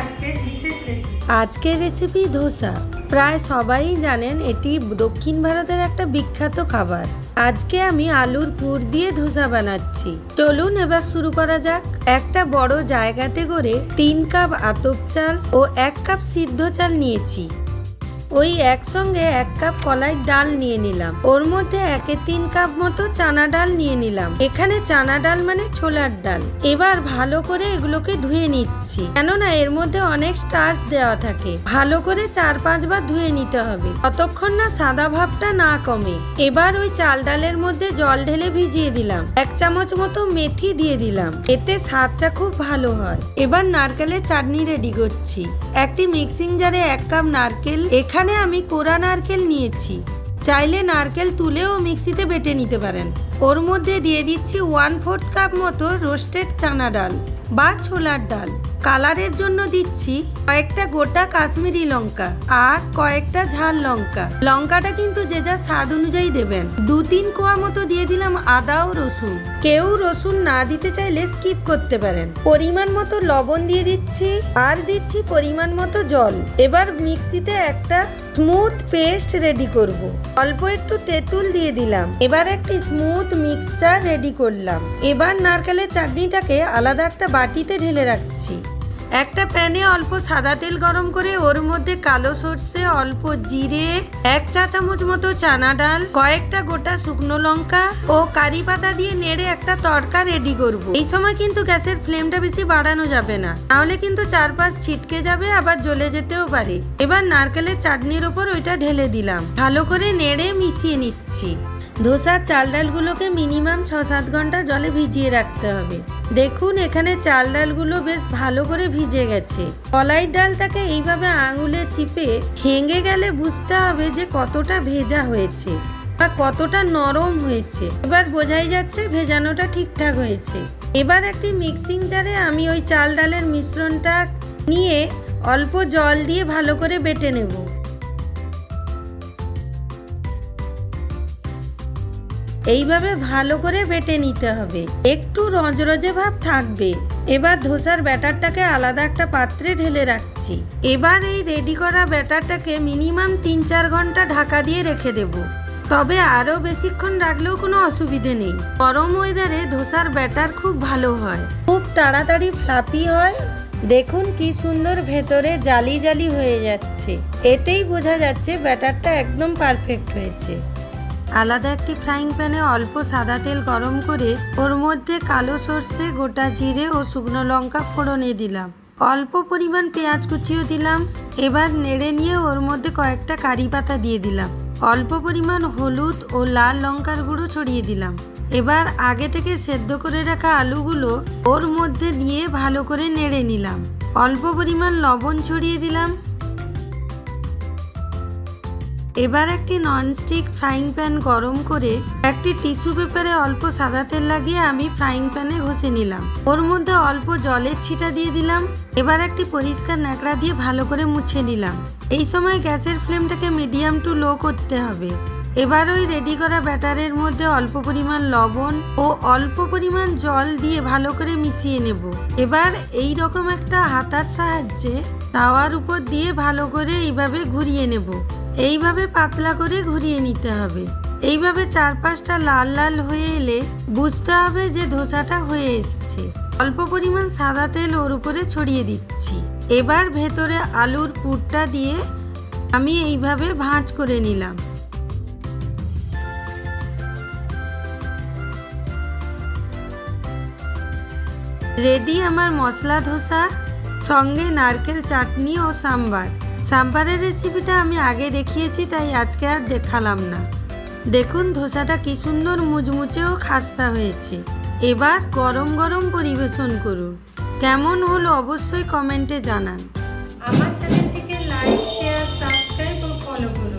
আজকের রেসিপি আজকের রেসিপি ধোসা। প্রায় সবাই জানেন এটি দক্ষিণ ভারতের একটা বিখ্যাত খাবার। আজকে আমি আলুর পুর দিয়ে ধোসা বানাচ্ছি। চলুন এবার শুরু করা যাক। একটা বড় জায়গাতে করে তিন কাপ আতপ চাল ও এক কাপ সিদ্ধ চাল নিয়েছি। ওই একসঙ্গে এক কাপ কলাই ডাল নিয়ে নিলাম। ওর মধ্যে একে তিন কাপ মতো চানা ডাল নিয়ে নিলাম। এখানে চানা ডাল মানে ছোলার ডাল। এবার ভালো করে এগুলোকে ধুয়ে নিচ্ছি। কেননা এর মধ্যে অনেক স্টার্চ দেওয়া থাকে। ভালো করে চার পাঁচবার ধুয়ে নিতে হবে। ততক্ষণ না সাদা ভাবটা না কমে। এবার ওই চাল ডালের মধ্যে জল ঢেলে ভিজিয়ে দিলাম। এক চামচ মতো মেথি দিয়ে দিলাম। এতে স্বাদটা খুব ভালো হয়। এবার নারকেলের চাটনি রেডি করছি। একটি মিক্সিং জারে এক কাপ নারকেল। এখানে আমি কোরা নারকেল নিয়েছি। চাইলে নারকেল তুলেও মিক্সিতে বেটে নিতে পারেন। ওর মধ্যে দিয়ে দিচ্ছি ওয়ান ফোর্থ কাপ মতো রোস্টেড চানা ডাল বা ছোলার ডাল। কালারের জন্য দিচ্ছি কয়েকটা গোটা কাশ্মীরি লঙ্কা আর কয়েকটা ঝাল লঙ্কা। লঙ্কাটা কিন্তু যে যা স্বাদ অনুযায়ী দেবেন। দু তিন কোয়া মতো দিয়ে দিলাম আদা ও রসুন। কেউ রসুন না দিতে চাইলে স্কিপ করতে পারেন। পরিমাণ মতো লবণ দিয়ে দিচ্ছি আর দিচ্ছি পরিমাণ মতো জল। এবার মিক্সিতে একটা স্মুথ পেস্ট রেডি করব। অল্প একটু তেঁতুল দিয়ে দিলাম। এবার একটি স্মুথ মিক্সচার রেডি করলাম। এবার নারকেলের চাটনিটাকে আলাদা একটা বাটিতে ঢেলে রাখছি। একটা প্যানে অল্প সাদা তেল গরম করে ওর মধ্যে কালো সর্ষে, অল্প জিরে, এক চা চামচ মতো চানা ডাল, কয়েকটা গোটা শুকনো লঙ্কা ও কারি পাতা দিয়ে নেড়ে একটা তড়কা রেডি করব। এই সময় কিন্তু গ্যাসের ফ্লেমটা বেশি বাড়ানো যাবে না। তাহলে কিন্তু চারপাশ ছিটকে যাবে, আবার জ্বলে যেতেও পারে। এবার নারকেলের চাটনির ওপর ওইটা ঢেলে দিলাম। ভালো করে নেড়ে মিশিয়ে নিচ্ছি। ধোসার চাল ডালগুলোকে মিনিমাম ছ সাত ঘণ্টা জলে ভিজিয়ে রাখতে হবে। দেখুন, এখানে চাল ডালগুলো বেশ ভালো করে ভিজে গেছে। কলাই ডালটাকে এইভাবে আঙুলে চিপে ভেঙে গেলে বুঝতে হবে যে কতটা ভেজা হয়েছে বা কতটা নরম হয়েছে। এবার বোঝাই যাচ্ছে ভেজানোটা ঠিকঠাক হয়েছে। এবার একটি মিক্সিং জারে আমি ওই চাল ডালের মিশ্রণটা নিয়ে অল্প জল দিয়ে ভালো করে বেটে নেব। এইভাবে ভালো করে বেটে নিতে হবে। একটু রজরজে ভাব থাকবে। এবার ধোসার ব্যাটারটাকে আলাদা একটা পাত্রে ঢেলে রাখছি। এবার এই রেডি করা ব্যাটারটাকে মিনিমাম তিন চার ঘণ্টা ঢাকা দিয়ে রেখে দেব। তবে আরও বেশিক্ষণ রাখলেও কোনো অসুবিধে নেই। গরম ওয়েদারে ধোসার ব্যাটার খুব ভালো হয়। খুব তাড়াতাড়ি ফ্লাপি হয়। দেখুন কি সুন্দর ভেতরে জালি জালি হয়ে যাচ্ছে। এতেই বোঝা যাচ্ছে ব্যাটারটা একদম পারফেক্ট হয়েছে। আলাদা একটি ফ্রাইং প্যানে অল্প সাদা তেল গরম করে ওর মধ্যে কালো সর্ষে, গোটা জিরে ও শুকনো লঙ্কা ফোড়নে দিলাম। অল্প পরিমাণ পেঁয়াজ কুচিও দিলাম। এবার নেড়ে নিয়ে ওর মধ্যে কয়েকটা কারি পাতা দিয়ে দিলাম। অল্প পরিমাণ হলুদ ও লাল লঙ্কার গুঁড়ো ছড়িয়ে দিলাম। এবার আগে থেকে সেদ্ধ করে রাখা আলুগুলো ওর মধ্যে দিয়ে ভালো করে নেড়ে নিলাম। অল্প পরিমাণ লবণ ছড়িয়ে দিলাম। এবার একটি ননস্টিক ফ্রাইং প্যান গরম করে একটি টিস্যু পেপারে অল্প সাদা তেল লাগিয়ে আমি ফ্রাইং প্যানে ঘষে নিলাম। ওর মধ্যে অল্প জলের ছিটা দিয়ে দিলাম। এবার একটি পরিষ্কার ন্যাকড়া দিয়ে ভালো করে মুছে নিলাম। এই সময় গ্যাসের ফ্লেমটাকে মিডিয়াম টু লো করতে হবে। এবার ওই রেডি করা ব্যাটারের মধ্যে অল্প পরিমাণ লবণ ও অল্প পরিমাণ জল দিয়ে ভালো করে মিশিয়ে নেব। এবার এই রকম একটা হাতার সাহায্যে তাওয়ার উপর দিয়ে ভালো করে এইভাবে ঘুরিয়ে নেব। এইভাবে পাতলা করে ঘুরিয়ে নিতে হবে। এইভাবে চার পাঁচটা লাল লাল হয়ে এলে বুঝতে হবে যে ধোসাটা হয়ে এসছে। অল্প পরিমাণ সাদা তেল ওর উপরে ছড়িয়ে দিচ্ছি। এবার ভেতরে আলুর পুরটা দিয়ে আমি এইভাবে ভাঁজ করে নিলাম। রেডি আমার মশলা ধোসা, সঙ্গে নারকেল চাটনি ও সাম্বার। সাম্বারের রেসিপিটা আমি আগে দেখিয়েছি, তাই আজকে আর দেখালাম না। দেখুন ধোসাটা কি সুন্দর মুচমুচেও খাস্তা হয়েছে। এবার গরম গরম পরিবেশন করুন। কেমন হলো অবশ্যই কমেন্টে জানান। আমার চ্যানেলটিকে লাইক শেয়ার সাবস্ক্রাইব ও ফলো করুন।